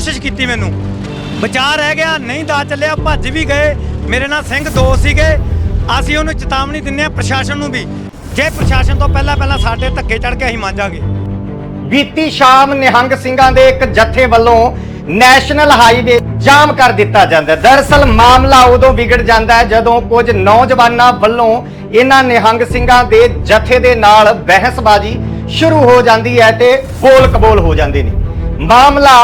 ਕੋਸ਼ਿਸ਼ ਕੀਤੀ ਮੈਨੂੰ। ਬਚਾ ਰਹਿ ਗਿਆ, ਨਹੀਂ ਦਾ ਚੱਲਿਆ, ਭੱਜ ਵੀ ਗਏ। ਮੇਰੇ ਨਾਲ ਸਿੰਘ ਦੋ ਸੀਗੇ। ਅਸੀਂ ਉਹਨੂੰ ਚੇਤਾਵਨੀ ਦਿੰਨੇ ਆ ਪ੍ਰਸ਼ਾਸਨ ਨੂੰ ਵੀ। ਜੇ ਪ੍ਰਸ਼ਾਸਨ ਤੋਂ ਪਹਿਲਾਂ ਪਹਿਲਾਂ ਸਾਡੇ ਧੱਕੇ ਚੜ ਕੇ ਅਸੀਂ ਮੰਜਾਂਗੇ ਬੀਤੀ ਸ਼ਾਮ ਨਿਹੰਗ ਸਿੰਘਾਂ ਦੇ ਇੱਕ ਜਥੇ ਵੱਲੋਂ ਨੈਸ਼ਨਲ ਹਾਈਵੇ ਜਾਮ ਕਰ ਦਿੱਤਾ ਜਾਂਦਾ ਹੈ। ਦਰਅਸਲ ਮਾਮਲਾ ਉਦੋਂ ਵਿਗੜ ਜਾਂਦਾ ਹੈ ਜਦੋਂ ਕੁਝ ਨੌਜਵਾਨਾਂ ਵੱਲੋਂ ਇਹਨਾਂ ਨਿਹੰਗ ਸਿੰਘਾਂ ਦੇ ਜਥੇ ਦੇ ਨਾਲ ਬਹਿਸਬਾਜ਼ੀ ਸ਼ੁਰੂ ਹੋ ਜਾਂਦੀ ਹੈ ਤੇ ਬੋਲ ਕਬੋਲ ਹੋ ਜਾਂਦੇ ਨੇ। ਮਾਮਲਾ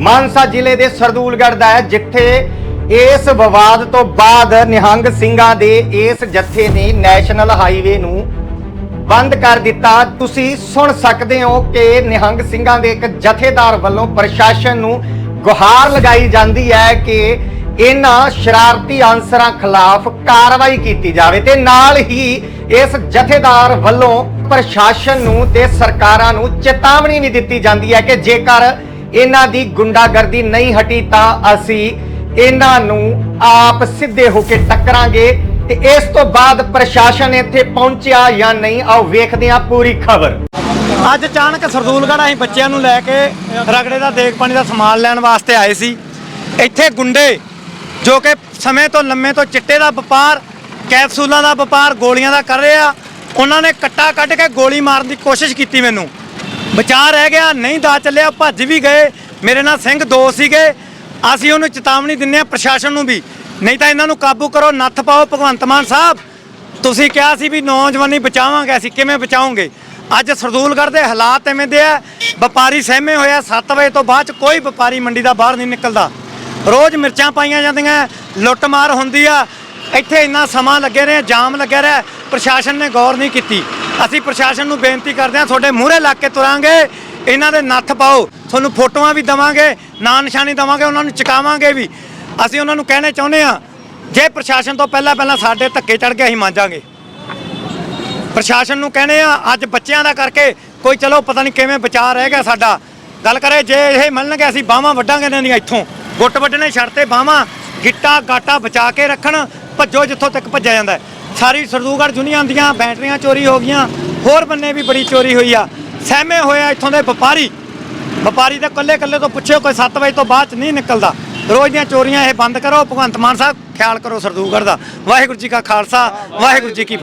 ਮਾਨਸਾ ਜ਼ਿਲ੍ਹੇ ਦੇ ਸਰਦੂਲਗੜ੍ਹ ਦਾ ਹੈ, ਜਿੱਥੇ ਇਸ ਵਿਵਾਦ ਤੋਂ ਬਾਅਦ ਨਿਹੰਗ ਸਿੰਘਾਂ ਦੇ ਇਸ ਜਥੇ ਨੇ ਨੈਸ਼ਨਲ ਹਾਈਵੇ ਨੂੰ ਬੰਦ ਕਰ ਦਿੱਤਾ। ਤੁਸੀਂ ਸੁਣ ਸਕਦੇ ਹੋ ਕਿ ਨਿਹੰਗ ਸਿੰਘਾਂ ਦੇ ਇੱਕ ਜਥੇਦਾਰ ਵੱਲੋਂ ਪ੍ਰਸ਼ਾਸਨ ਨੂੰ ਗੁਹਾਰ ਲਗਾਈ ਜਾਂਦੀ ਹੈ ਕਿ ਇਹਨਾਂ ਸ਼ਰਾਰਤੀ ਅਨਸਰਾਂ ਖਿਲਾਫ ਕਾਰਵਾਈ ਕੀਤੀ ਜਾਵੇ ਤੇ ਨਾਲ ਹੀ ਇਸ ਜਥੇਦਾਰ ਵੱਲੋਂ ਪ੍ਰਸ਼ਾਸਨ ਨੂੰ ਤੇ ਸਰਕਾਰਾਂ ਨੂੰ ਚੇਤਾਵਨੀ ਵੀ ਦਿੱਤੀ ਜਾਂਦੀ ਹੈ ਕਿ ਜੇਕਰ ਇਹਨਾਂ ਦੀ ਗੁੰਡਾਗਰਦੀ ਨਹੀਂ ਹਟੀ ਤਾਂ ਅਸੀਂ ਇਹਨਾਂ ਨੂੰ ਆਪ ਸਿੱਧੇ ਹੋ ਕੇ ਟੱਕਰਾਂਗੇ ਤੇ ਇਸ ਤੋਂ ਬਾਅਦ ਪ੍ਰਸ਼ਾਸਨ ਇੱਥੇ ਪਹੁੰਚਿਆ ਜਾਂ ਨਹੀਂ, ਆਓ ਵੇਖਦੇ ਹਾਂ ਪੂਰੀ ਖਬਰ। ਅੱਜ ਅਚਾਨਕ ਸਰਦੂਲਗੜ੍ਹ ਅਸੀਂ ਬੱਚਿਆਂ ਨੂੰ ਲੈ ਕੇ ਰਗੜੇ ਦਾ ਦੇਖ ਪਾਣੀ ਦਾ ਸਮਾਨ ਲੈਣ ਵਾਸਤੇ ਆਏ ਸੀ। ਇੱਥੇ ਗੁੰਡੇ ਜੋ ਕਿ ਸਮੇਂ ਤੋਂ ਲੰਮੇ ਤੋਂ ਚਿੱਟੇ ਦਾ ਵਪਾਰ, ਕੈਪਸੂਲਾਂ ਦਾ ਵਪਾਰ, ਗੋਲੀਆਂ ਦਾ ਕਰ ਰਹੇ ਆ, ਉਹਨਾਂ ਨੇ ਕੱਟਾ ਕੱਢ ਕੇ ਗੋਲੀ ਮਾਰਨ ਦੀ ਕੋਸ਼ਿਸ਼ ਕੀਤੀ ਮੈਨੂੰ। ਬਚਾ ਰਹਿ ਗਿਆ, ਨਹੀਂ ਦਾ ਚੱਲਿਆ, ਭੱਜ ਵੀ ਗਏ। ਮੇਰੇ ਨਾਲ ਸਿੰਘ ਦੋ ਸੀਗੇ। ਅਸੀਂ ਉਹਨੂੰ ਚੇਤਾਵਨੀ ਦਿੰਨੇ ਆ ਪ੍ਰਸ਼ਾਸਨ ਨੂੰ ਵੀ। ਨਹੀਂ ਤਾਂ ਇਹਨਾਂ ਨੂੰ ਕਾਬੂ ਕਰੋ, ਨੱਥ ਪਾਓ ਭਗਵੰਤ ਮਾਨ ਸਾਹਿਬ। ਤੁਸੀਂ ਕਿਹਾ ਸੀ ਵੀ ਨੌਜਵਾਨੀ ਬਚਾਵਾਂਗੇ, ਅਸੀਂ ਕਿਵੇਂ ਬਚਾਉਂਗੇ? ਅੱਜ ਸਰਦੂਲਗੜ੍ਹ ਦੇ ਹਾਲਾਤ ਐਵੇਂ ਦੇ ਆ, ਵਪਾਰੀ ਸਹਿਮੇ ਹੋਇਆ 7 ਵਜੇ ਤੋਂ ਬਾਅਦ ਚ ਕੋਈ ਵਪਾਰੀ ਮੰਡੀ ਦਾ ਬਾਹਰ ਨਹੀਂ ਨਿਕਲਦਾ। ਰੋਜ਼ ਮਿਰਚਾਂ ਪਾਈਆਂ ਜਾਂਦੀਆਂ, ਲੁੱਟਮਾਰ ਹੁੰਦੀ ਆ। ਇੱਥੇ ਇੰਨਾ ਸਮਾਂ ਲੱਗੇ ਰਿਹਾ, ਜਾਮ ਲੱਗਿਆ ਰਿਹਾ, ਪ੍ਰਸ਼ਾਸਨ ਨੇ ਗੌਰ ਨਹੀਂ ਕੀਤੀ। ਅਸੀਂ ਪ੍ਰਸ਼ਾਸਨ ਨੂੰ ਬੇਨਤੀ ਕਰਦੇ ਹਾਂ, ਤੁਹਾਡੇ ਮੂਹਰੇ ਲੱਗ ਕੇ ਤੁਰਾਂਗੇ, ਇਹਨਾਂ ਦੇ ਨੱਥ ਪਾਓ, ਤੁਹਾਨੂੰ ਫੋਟੋਆਂ ਵੀ ਦਵਾਂਗੇ, ਨਾਂ ਨਿਸ਼ਾਨੀ ਦਵਾਂਗੇ, ਉਹਨਾਂ ਨੂੰ ਚਕਾਵਾਂਗੇ ਵੀ। ਅਸੀਂ ਉਹਨਾਂ ਨੂੰ ਕਹਿਣੇ ਚਾਹੁੰਦੇ ਹਾਂ, ਜੇ ਪ੍ਰਸ਼ਾਸਨ ਤੋਂ ਪਹਿਲਾਂ ਪਹਿਲਾਂ ਸਾਡੇ ਧੱਕੇ ਚੜ ਕੇ ਅਸੀਂ ਮੰਜਾਂਗੇ ਪ੍ਰਸ਼ਾਸਨ ਨੂੰ ਕਹਿੰਦੇ ਆ ਅੱਜ ਬੱਚਿਆਂ ਦਾ ਕਰਕੇ ਕੋਈ ਚਲੋ ਪਤਾ ਨਹੀਂ ਕਿਵੇਂ ਬਚਾ ਰਹਿ ਗਿਆ ਸਾਡਾ। ਗੱਲ ਕਰੇ, ਜੇ ਇਹ ਮੰਨਣਗੇ, ਅਸੀਂ ਬਾਹਾਂ ਵੱਢਾਂਗੇ ਇਹਨਾਂ ਦੀਆਂ ਇੱਥੋਂ। ਗੁੱਟ ਵੱਢਣੇ ਛੱਡਤੇ ਬਾਹਾਂ, ਗਿੱਟਾ, ਗਾਟਾ ਬਚਾ ਕੇ ਰੱਖਣ, ਭੱਜੋ ਜਿੱਥੋਂ ਤੱਕ ਭੱਜਿਆ ਜਾਂਦਾ ਸਾਰੀ ਸਰਦੂਗੜ੍ਹ ਯੂਨੀਅਨ ਦੀਆਂ ਬੈਟਰੀਆਂ ਚੋਰੀ ਹੋ ਗਈਆਂ, ਹੋਰ ਬੰਨੇ ਵੀ ਬੜੀ ਚੋਰੀ ਹੋਈ ਆ। ਸਹਿਮੇ ਹੋਇਆ ਇੱਥੋਂ ਦੇ ਵਪਾਰੀ। ਵਪਾਰੀ ਦੇ ਕੱਲੇ ਕੱਲੇ ਤੋਂ ਪੁੱਛਿਓ ਕੋਈ 7 ਵਜੇ ਤੋਂ ਬਾਅਦ ਚ ਨਹੀਂ ਨਿਕਲਦਾ। ਰੋਜ਼ ਦੀਆਂ ਚੋਰੀਆਂ ਇਹ ਬੰਦ ਕਰੋ। ਭਗਵੰਤ ਮਾਨ ਸਾਹਿਬ, ਖਿਆਲ ਕਰੋ ਸਰਦੂਗੜ੍ਹ ਦਾ। ਵਾਹਿਗੁਰੂ ਜੀ ਕਾ ਖਾਲਸਾ, ਵਾਹਿਗੁਰੂ ਜੀ ਕੀ